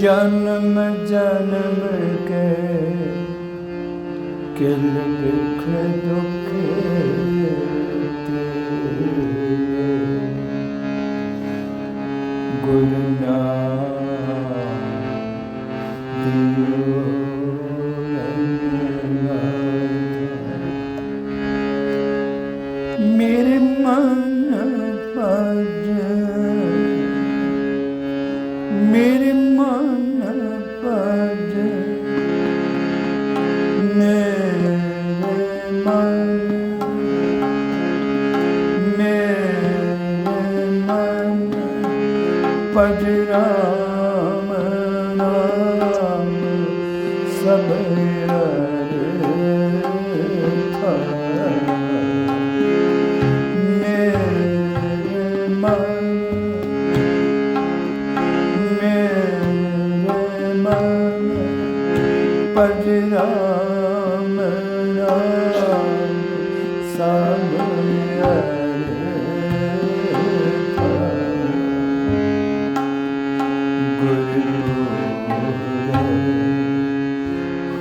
ਜਨਮ ਜਨਮ ਕੇ ਕਿਲ ਬਿਖ ਦੁਖੇ ਗੁਰੂ ਨਾਨਕ ਭਜ ਰਾਮ ਨਾਮ ਸਭ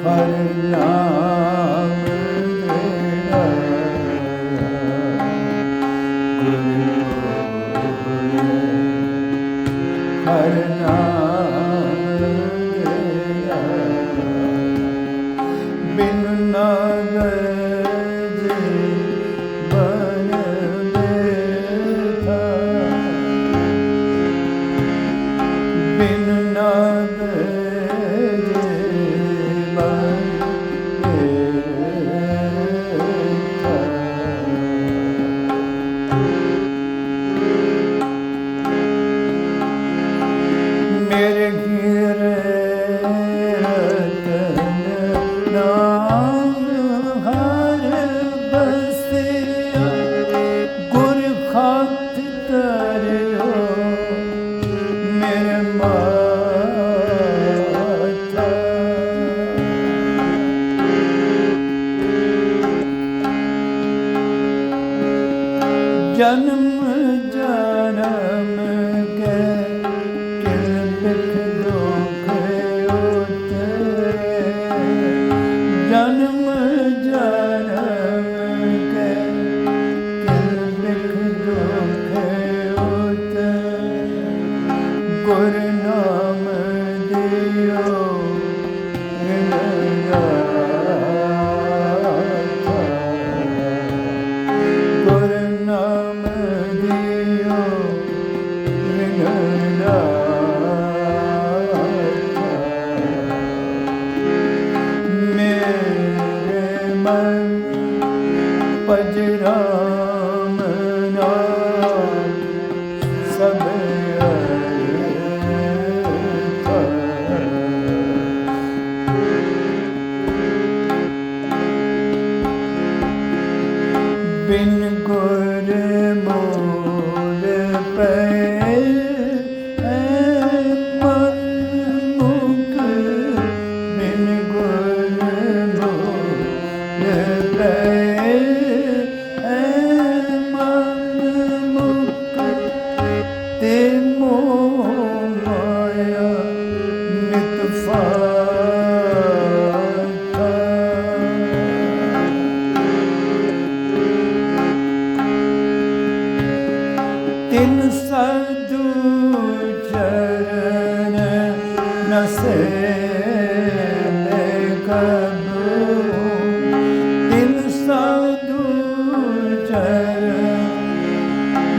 ਹਰ ਨਾਮ ਤੇਰਾ ਹਰ ਨਾਮ ਤੇਰਾ ਬਿਨ ਨਾ ਗਏ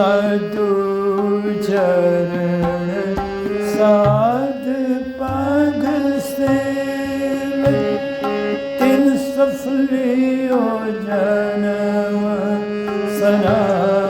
ਸਾਧੂ ਚਰਨ ਸਾਧ ਪਗ ਸੇਵ ਤਿਨ ਸਫਲਿਓ ਜਨਮ ਸਨਾ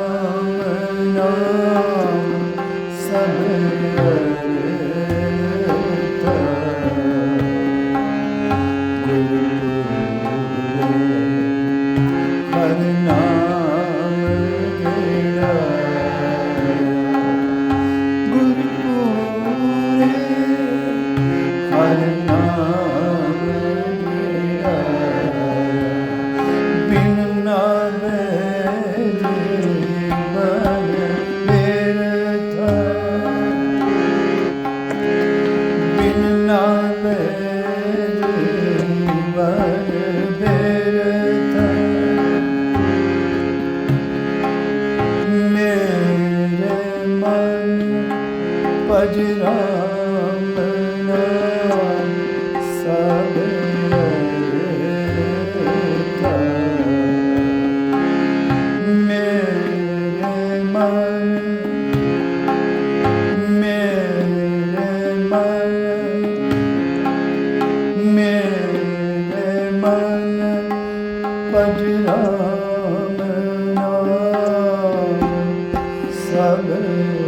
ਰਾਮ ਨਾਮ ਸਭ